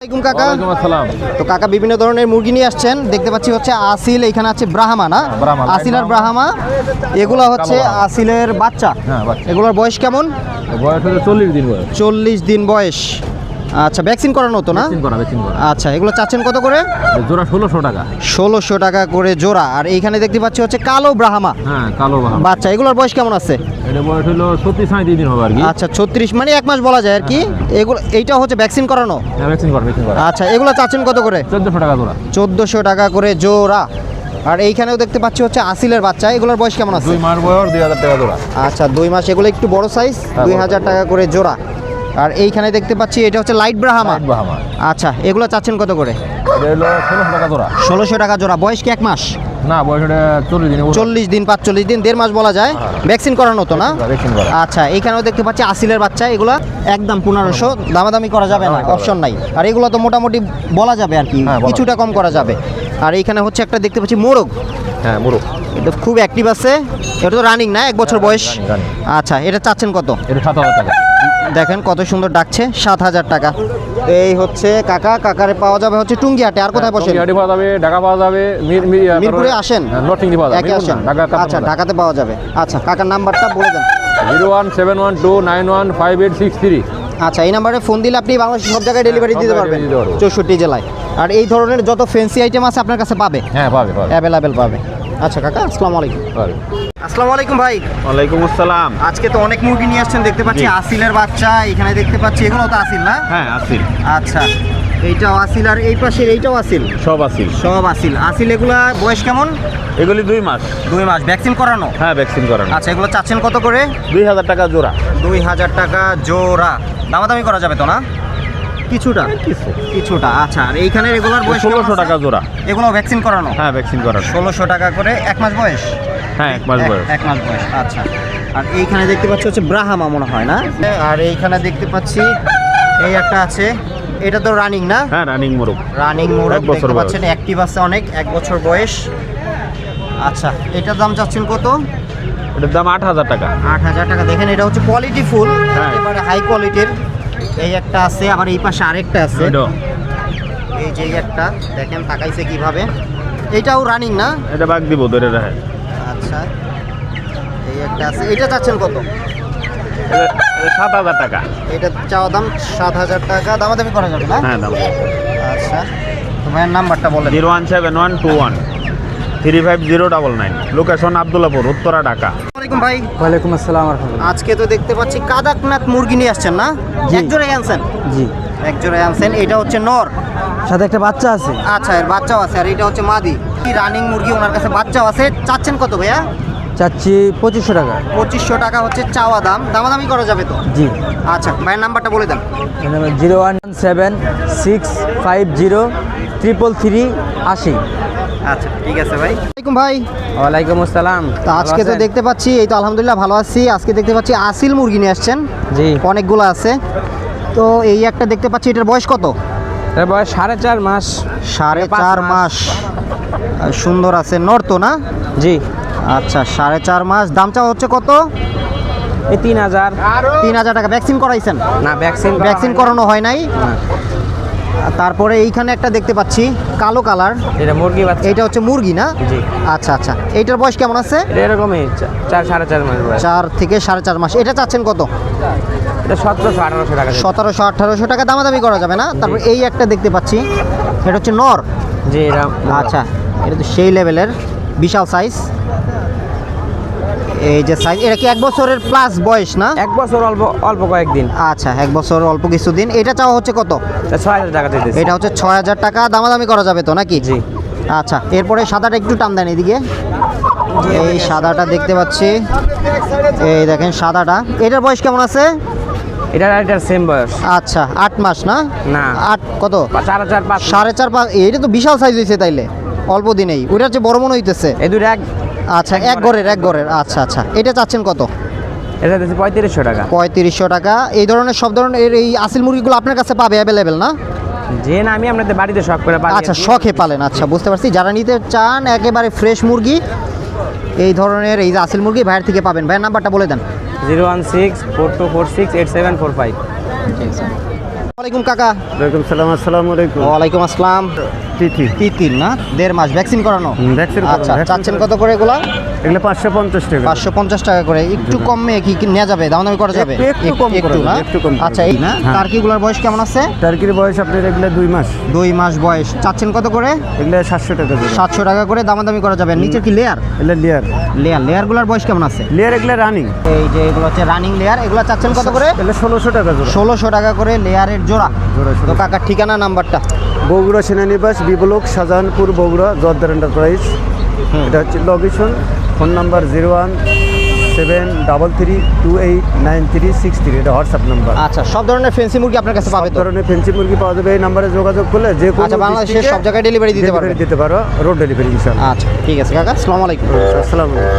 আসসালামাইকুম কাকা। আসসালাম। তো কাকা বিভিন্ন ধরনের মুরগি নিয়ে আসছেন। দেখতে পাচ্ছি হচ্ছে আসিল এখানে আছে ব্রাহ্মা না? হ্যাঁ, আসিল আর ব্রাহ্মা। এগুলো হচ্ছে আসিলের বাচ্চা। হ্যাঁ, বাচ্চা। এগুলোর বয়স কেমন? বয়স হচ্ছে চল্লিশ দিন বয়স। চল্লিশ দিন বয়স। আচ্ছা ভ্যাকসিন করানো তো না? আচ্ছা এগুলো চাচ্ছেন কত করে? জোড়া ষোলোশো টাকা। ষোলোশো টাকা করে জোড়া। আর এইখানে দেখতে পাচ্ছি হচ্ছে কালো ব্রাহ্মা। হ্যাঁ কালো বাচ্চা এগুলোর বয়স কেমন আছে? এটা বয়স হলো ছত্রিশ সাঁত্রিশ দিন হবে আর কি। আচ্ছা ছত্রিশ মানে এক মাস বলা যায় আর কি। এগুলো এইটা হচ্ছে ভ্যাকসিন করানো? হ্যাঁ ভ্যাকসিন আচ্ছা এগুলো চাচ্ছেন কত করে? চোদ্দোশো টাকা জোড়া। চোদ্দোশো টাকা করে জোড়া। আর এইখানেও দেখতে পাচ্ছি হচ্ছে আসিলের বাচ্চা। এগুলোর বয়স কেমন আছে? দুই মাস বয়স দুই হাজার টাকা জোড়া। আচ্ছা দুই মাস এগুলো একটু বড় সাইজ হ্যাঁ, দুই হাজার টাকা করে জোড়া। আর এইখানে দেখতে পাচ্ছি এটা হচ্ছে লাইট ব্রাহামা বাহামা আচ্ছা এগুলো চাচ্ছেন কত করে? ষোলোশো টাকা জোড়া। ষোলোশো টাকা জোড়া। বয়স কি এক মাস? না বয়স চল্লিশ দিন চল্লিশ দিন পাঁচচল্লিশ দিন দেড় মাস বলা যায়। হ্যাঁ। ভ্যাকসিন করানো তো না? আচ্ছা এইখানেও দেখতে পাচ্ছি আসিলের বাচ্চা। এগুলো একদম পনেরোশো। দামাদামি করা যাবে না অপশন নাই। আর এগুলো তো মোটামুটি বলা যাবে আর কি। হ্যাঁ, কিছুটা কম করা যাবে। আর এইখানে হচ্ছে একটা দেখতে পাচ্ছি মোরগ। হ্যাঁ মুরুখ এটা খুব অ্যাক্টিভ আছে। এটা তো রানিং না এক বছর বয়স। running, running। আচ্ছা এটা চাচ্ছেন কত? এটা সাত হাজার টাকা। দেখেন কত সুন্দর ডাকছে সাত হাজার টাকা। এই হচ্ছে কাকা কাকারে পাওয়া যাবে হচ্ছে টুঙ্গিয়াটে। আর কোথায় বসে টঙ্গিহাটি পাওয়া যাবে ঢাকা পাওয়া যাবে মির- মির- মিরপুরে আসেন? পাওয়া যাবে আসেন। আচ্ছা ঢাকাতে পাওয়া যাবে। আচ্ছা কাকার নাম্বারটা বলে দেন। Zero one seven one two nine one five eight six three. আচ্ছা এই নাম্বারে ফোন দিলে আপনি বাংলাদেশের সব জায়গায় ডেলিভারি দিতে পারবেন। চৌষট্টি জেলায়। আর এই ধরনের যত ফ্যান্সি আইটেম আছে আপনার কাছে পাবে? হ্যাঁ পাবে অ্যাভেলেবেল পাবে। আচ্ছা কাকা আসসালামু আলাইকুম। আসসালামু আলাইকুম ভাই। ওয়ালাইকুম আসসালাম। আজকে তো অনেক মুরগি নিয়ে আসছেন দেখতে পাচ্ছি আসিলের বাচ্চা এখানে দেখতে পাচ্ছি এগুলো তো আসিল না? হ্যাঁ আসিল। আচ্ছা এইটাও আসিল আর এই পাশে এইটাও আসিল? সব আসিল। সব আসিল। আসিল এগুলা বয়স কেমন? এগুলি দুই মাস। দুই মাস। ভ্যাকসিন করানো? হ্যাঁ ভ্যাকসিন করানো। আচ্ছা এগুলো চাচ্ছেন কত করে? দুই হাজার টাকা জোড়া। দুই হাজার টাকা জোড়া। দামাদামি করা যাবে তো না? কিছুটা? কিছু। কিছুটা আচ্ছা। আর এইখানে রেগুলার বয়স ষোলোশো টাকা জোড়া। এগুলো ভ্যাকসিন করানো? হ্যাঁ ভ্যাকসিন করানো। ষোলোশো টাকা করে এক মাস বয়স? হ্যাঁ এক মাস বয়স। এক মাস বয়স আচ্ছা। আর এইখানে দেখতে পাচ্ছি হচ্ছে ব্রাহামা মনে হয় না? আর এইখানে দেখতে পাচ্ছি এই একটা আছে। এটা তো রানিং না? হ্যাঁ রানিং মোরগ। রানিং বছর দেখতে। পাচ্ছেন অ্যাক্টিভ আছে অনেক এক বছর বয়স। আচ্ছা এটার দাম চাচ্ছেন কত? এটার দাম আট হাজার টাকা। আট হাজার টাকা। দেখেন এটা হচ্ছে কোয়ালিটি ফুল হ্যাঁ। একেবারে হাই কোয়ালিটির এই একটা আছে আবার এই পাশে আরেকটা আছে। এই যে একটা দেখেন তাকাইছে কীভাবে। এটাও রানিং না? এটা বাগ দিব ধরে রাখে আচ্ছা। এই একটা আছে এটা চাচ্ছেন কত? সাত হাজার টাকা। এটা চাওয়া দাম সাত হাজার টাকা দামাদামি করা যাবে না? হ্যাঁ দাম আচ্ছা। তো ভাইয়ের নাম্বারটা বলেন। Zero one seven one two one. Three five zero double nine. Location Abdullahpur Uttara Dhaka. ওয়ালাইকুম ভাই। ওয়ালাইকুম আসসালাম রহমতুল্লাহ আজকে তো দেখতে পাচ্ছি কাদাকনাথ মুরগি নিয়ে আসছেন না? জি। এক আনছেন? জি। এক জোড়াই আনছেন এটা হচ্ছে নর। সাথে একটা বাচ্চা আছে। আচ্ছা এর বাচ্চাও আছে আর এটা হচ্ছে মাদি। কি রানিং মুরগি ওনার কাছে বাচ্চাও আছে চাচ্ছেন কত ভাইয়া? চাচ্ছি পঁচিশশো টাকা। পঁচিশশো টাকা হচ্ছে চাওয়া দাম দামাদামি করা যাবে তো? জি। আচ্ছা ভাইয়ের নাম্বারটা বলে দেন। Zero one seven six five zero triple three আশি। আচ্ছা ঠিক আছে ভাই। ওয়ালাইকুম ভাই। ওয়ালাইকুম আসসালাম। তো আজকে তো দেখতে পাচ্ছি এই তো আলহামদুলিল্লাহ ভালো আছি। আজকে দেখতে পাচ্ছি আসিল মুরগি নিয়ে আসছেন। জি। অনেকগুলো আছে। তো এই একটা দেখতে পাচ্ছি এটার বয়স কত? এর বয়স সাড়ে চার মাস। সাড়ে চার মাস। সুন্দর আছে নর না? জি। আচ্ছা সাড়ে চার মাস। দাম চাওয়া হচ্ছে কত? এই তিন হাজার। তিন হাজার টাকা। ভ্যাকসিন করাইছেন? না ভ্যাকসিন ভ্যাকসিন করানো হয় নাই? তারপরে এইখানে একটা দেখতে পাচ্ছি কালো কালার। এটা মুরগি বাচ্চা। এইটা হচ্ছে মুরগি না? জি। আচ্ছা আচ্ছা। এইটার বয়স কেমন আছে? এটা এরকমই চার সাড়ে চার মাস বয়স। চার থেকে সাড়ে চার মাস। এটা চাচ্ছেন কত? এটা সতেরোশো আঠারোশো টাকা। সতেরোশো আঠারোশো টাকা দামাদামি করা যাবে না? তারপর এই একটা দেখতে পাচ্ছি। এটা হচ্ছে নর। জি এটা আচ্ছা এটা তো সেই লেভেলের বিশাল সাইজ এই যে সাইজ এটা কি এক বছরের প্লাস বয়স না? এক বছর অল্প অল্প কয়েকদিন। আচ্ছা এক বছর অল্প কিছুদিন। এটা চাওয়া হচ্ছে কত? ছয় হাজার টাকা দিতেছে এটা হচ্ছে ছয় হাজার টাকা দামাদামি করা যাবে তো নাকি? জি। আচ্ছা এরপরে সাদাটা একটু টান দেন এদিকে। এই সাদাটা দেখতে পাচ্ছি। এই দেখেন সাদাটা। এটার বয়স কেমন আছে? এটা এটার সেম বয়স। আচ্ছা আট মাস না? না। আট কত? পা- চার পাঁচ। সাড়ে চার পাঁচ। এটা তো বিশাল সাইজ হয়েছে তাইলে। অল্প দিনেই। ওইটা হচ্ছে বড় মনে হইতেছে। এই দুটো এক আচ্ছা এক ঘরের এক ঘরের আচ্ছা আচ্ছা। এটা চাচ্ছেন কত? এটা দিচ্ছে পঁয়ত্রিশশো টাকা। পঁয়ত্রিশশো টাকা। এই ধরনের সব ধরনের এর এই আসিল মুরগিগুলো আপনার কাছে পাবে অ্যাভেলেবেল না? যে না আমি আপনাদের বাড়িতে শখ করে পালিয়ে আচ্ছা। শখে পালেন আচ্ছা বুঝতে পারছি। যারা নিতে চান একেবারে ফ্রেশ মুরগি এই ধরনের এই যে আসিল মুরগি ভাইয়ের থেকে পাবেন। ভাইয়ের নাম্বারটা বলে দেন। Zero one six four two four six eight seven four five. ওয়ালাইকুম কাকা। ওয়ালাইকুম সালাম আসসালামু আলাইকুম। ওয়ালাইকুম আসসালাম। তিথি তিন না? দেড় মাস ভ্যাকসিন করানো? করানো, আচ্ছা চাচ্ছেন কত করে এগুলা? এগুলো পাঁচশো পঞ্চাশ টাকা পাঁচশো পঞ্চাশ টাকা করে। একটু কমে কি কি নেওয়া যাবে? দাম দামি করা যাবে? একটু- কম একটু না? একটু কম আচ্ছা এই না হ্যাঁ। টার্কিগুলার বয়স কেমন আছে? টার্কির বয়স আপনার এগুলো দুই মাস। দুই মাস বয়স। চাচ্ছেন কত করে? এগুলো সাতশো টাকা দেবে সাতশো টাকা করে দামাদামি করা যাবে। নিচের কি লেয়ার এগুলো লেয়ার লেয়ার লেয়ারগুলার বয়স কেমন আছে? লেয়ার এগুলো রানিং এই যে এগুলো হচ্ছে রানিং লেয়ার এগুলো চাচ্ছেন কত করে? এগুলো ষোলোশো টাকা জোড়া ষোলোশো টাকা করে লেয়ারের জোড়া। জোড়া, তো কাকার ঠিকানা নাম্বারটা? বগুড়া সেনানিবাস বিবলক শাহজাহানপুর বগুড়া জর্দার এন্টারপ্রাইজ এটা হচ্ছে location phone number zero one seven double three two eight nine three six three এটা হোয়াটসঅ্যাপ নাম্বার আচ্ছা সব ধরনের ফেন্সি মুরগি আপনার কাছে পাবে ধরনের ফেন্সি মুরগি পাওয়া যাবে। এই নাম্বারে যোগাযোগ করলে যে কোনো আচ্ছা, বাংলাদেশের সব জায়গায় ডেলিভারি দিতে পারবে। দিতে পারো রোড ডেলিভারি ইনশাআল্লাহ। আচ্ছা ঠিক আছে কাকা আসসালামু আলাইকুম। আসসালামু আলাইকুম।